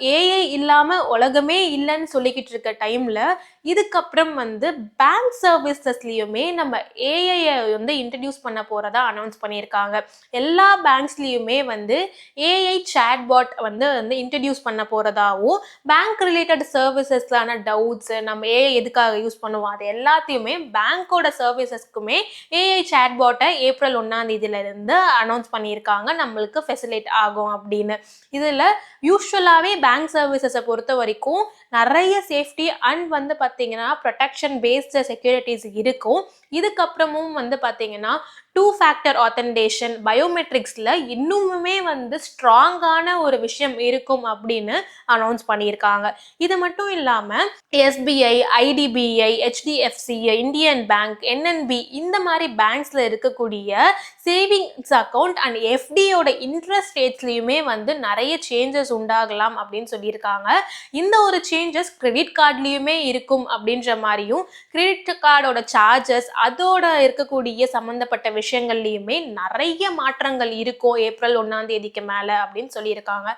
AI இல்லாமல் உலகமே இல்லைன்னு சொல்லிக்கிட்டு இருக்க டைமில் இதுக்கப்புறம் வந்து பேங்க் சர்வீசஸ்லேயுமே நம்ம ஏஐயை வந்து இன்ட்ரடியூஸ் பண்ண போகிறதா அனௌன்ஸ் பண்ணியிருக்காங்க. எல்லா பேங்க்ஸ்லேயுமே வந்து ஏஐ சேட்பாட் வந்து வந்து இன்ட்ரடியூஸ் பண்ண போகிறதாகவும் பேங்க் ரிலேட்டட் சர்வீசஸ்லான டவுட்ஸு நம்ம ஏஐ எதுக்காக யூஸ் பண்ணுவோம் அது எல்லாத்தையுமே பேங்க்கோட சர்வீசஸ்க்குமே ஏஐ சேட்பாட்டை ஏப்ரல் ஒன்றாந்தேதியிலேருந்து அனௌன்ஸ் பண்ணியிருக்காங்க நம்மளுக்கு ஃபெசிலேட் ஆகும் அப்படின்னு. இதில் யூஸ்வலாகவே பேங்க் சர்வீஸ் சர்வீசஸை பொறுத்த வரைக்கும் நிறைய சேஃப்டி அண்ட் வந்து பார்த்தீங்கன்னா ப்ரொடெக்ஷன் பேஸ்டு செக்யூரிட்டிஸ் இருக்கும். இதுக்கப்புறமும் வந்து பார்த்தீங்கன்னா டூ ஃபேக்டர் ஆத்தன்டேஷன் பயோமெட்ரிக்ஸில் இன்னுமுமே வந்து ஸ்ட்ராங்கான ஒரு விஷயம் இருக்கும் அப்படின்னு அனௌன்ஸ் பண்ணியிருக்காங்க. இது மட்டும் இல்லாமல் SBI IDBI HDFC Indian bank NNP இந்த மாதிரி பேங்க்ஸில் இருக்கக்கூடிய சேவிங்ஸ் அக்கௌண்ட் அண்ட் எஃப்டியோட இன்ட்ரெஸ்ட் ரேட்ஸ்லையுமே வந்து நிறைய சேஞ்சஸ் உண்டாகலாம் அப்படின்னு சொல்லியிருக்காங்க. இந்த ஒரு சேஞ்சஸ் கிரெடிட் கார்ட்லேயுமே இருக்கும் அப்படின்ற மாதிரியும் கிரெடிட் கார்டோட சார்ஜஸ் அதோட இருக்கக்கூடிய சம்மந்தப்பட்ட விஷயங்கள்லையுமே நிறைய மாற்றங்கள் இருக்கும் ஏப்ரல் ஒன்றாம் தேதிக்கு மேலே அப்படின்னு சொல்லியிருக்காங்க.